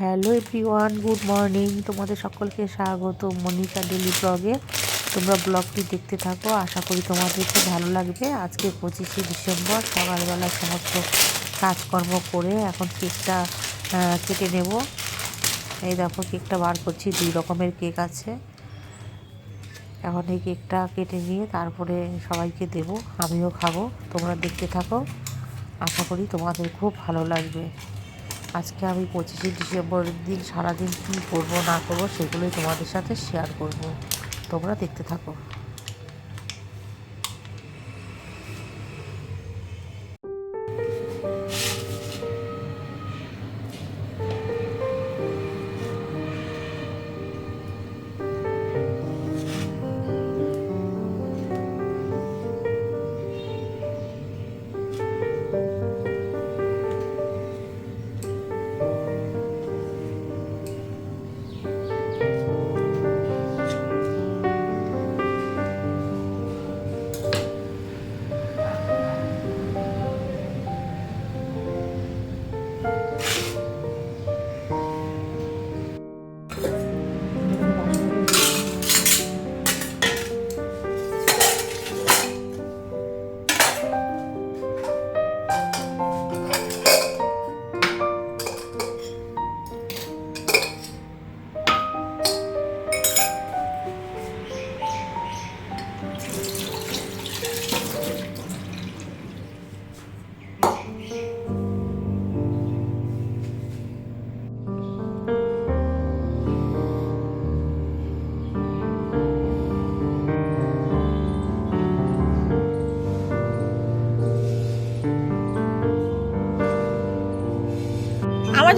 Hello everyone, good morning. তোমাদের সকলকে স্বাগত মনিকা ডেলি ব্লগে। তোমরা ব্লগটি দেখতে থাকো, আশা করি তোমাদের খুব ভালো লাগবে। আজকে পঁচিশে ডিসেম্বর, সকালবেলা সমস্ত কাজকর্ম করে এখন কেকটা কেটে নেব। এই দেখো, কেকটা বার করছি, দুই রকমের কেক আছে। এখন এই কেকটা কেটে নিয়ে তারপরে সবাইকে দেব, আমিও খাব। তোমরা দেখতে থাকো। আশা করি তোমাদের খুব ভালো লাগবে। আজকে আমি পঁচিশে ডিসেম্বরের দিন সারাদিন কী করব না করব সেগুলোই তোমাদের সাথে শেয়ার করব। তোমরা দেখতে থাকো।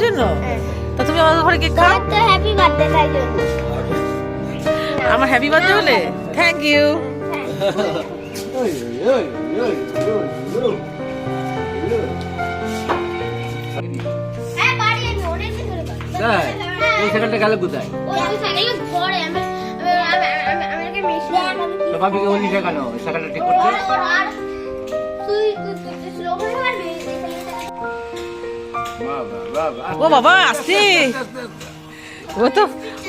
জন্য? তা তুমি আমার ঘরে কেক খাও। তো হ্যাপি বার্থডে তাই জন্য। আমার হ্যাপি বার্থডে বলে থ্যাংক ইউ হ্যাঁ ভাবিকে বলি কেন ওই ঠিক করতে? তুই তুই তুই স্লো করে পারবি ও বাবা, আসছে। ও তো,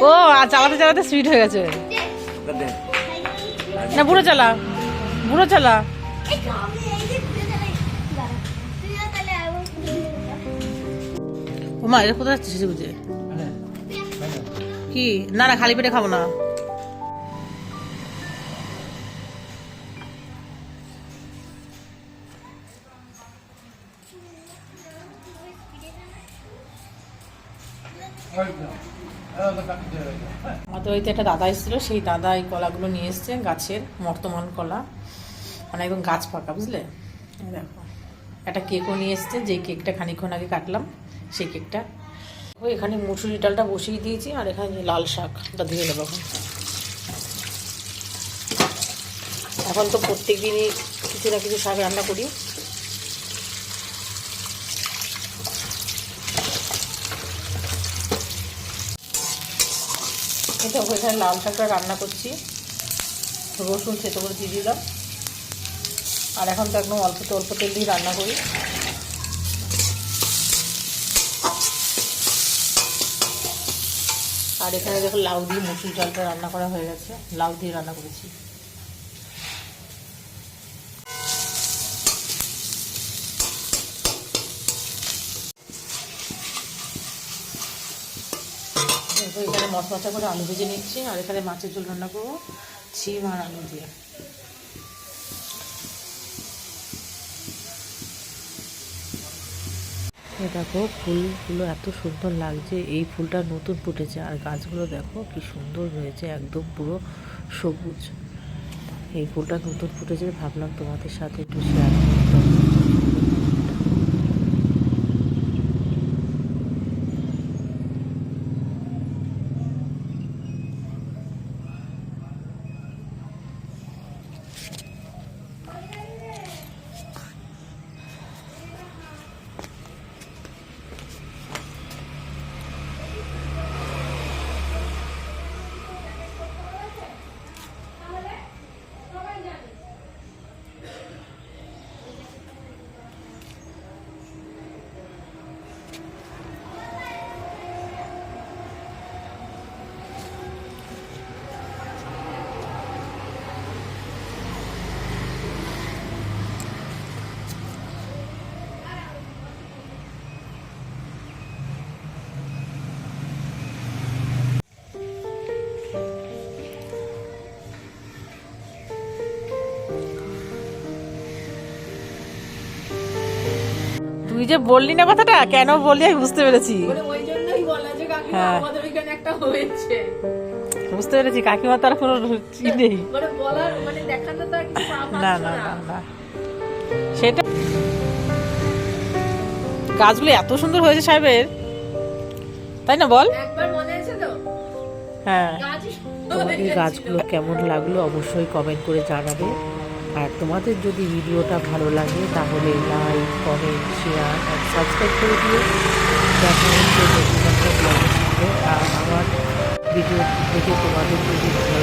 ও চালাতে চালাতে সুইট হয়ে গেছে। না, বুড়ো চালা বুড়ো চালা। ও মা, এটা কোথায় যাচ্ছে বুঝে কি? না না, খালি পেটে খাব না। আমাদের ওইতে একটা দাদা এসেছিল, সেই দাদা এই কলাগুলো নিয়ে এসছে গাছের, বর্তমান কলা। মানে একদম গাছ পাকা, বুঝলে? দেখো। একটা কেকও নিয়ে এসছে, যেই কেকটা খানিকক্ষণ আগে কাটলাম, সেই কেকটা। ও এখানে মুসুরি ডালটা বসিয়ে দিয়েছি, আর এখানে যে লাল শাকটা ধুয়ে নেব এখন। এখন তো প্রত্যেক দিনই কিছু না কিছু শাক রান্না করি। এটা এখানে লাল শাকটা রান্না করছি। রসুন সেতো করে দিয়ে দিলাম। আর এখন তো একদম অল্প অল্প তেল দিয়ে রান্না করি। আর এখানে দেখো লাউ দিয়ে মুসুর ডালটা রান্না করা হয়ে গেছে। লাউ দিয়ে রান্না করেছি। এখানে মশলা করে আলু ভেজে নিচ্ছি, আর এখানে মাছের ঝোল রান্না করব, ছিম আর আলু দিয়ে। দেখো, ফুলগুলো এত সুন্দর লাগছে, এই ফুলটা নতুন ফুটেছে, আর গাছগুলো দেখো কি সুন্দর হয়েছে, একদম পুরো সবুজ। এই ফুলটা নতুন ফুটেছে, ভাবলাম তোমাদের সাথে একটু শেয়ার যে বললি না কথাটা? কেন বললি? আমি বুঝতে পেরেছি। মানে ওই জন্যই বলা যে কাকিমা হ্যাঁ। বুঝতে পেরেছি কাকিমা তার কোনো ই নেই। মানে বলার মানে দেখানো তো আর কিছু পা না না না। না সেটা গাছগুলো এত সুন্দর হয়েছে সাহেবের। তাই না বল? একবার মনে আছে তো? হ্যাঁ। তোমাদের গাছগুলো কেমন লাগল অবশ্যই কমেন্ট করে জানাবে। আর তোমাদের যদি ভিডিওটা ভালো লাগে, তাহলে লাইক কমেন্ট শেয়ার আর সাবস্ক্রাইব করে দিও। দেখা আর আমার ভিডিও দেখে তোমাদের যদি ভালো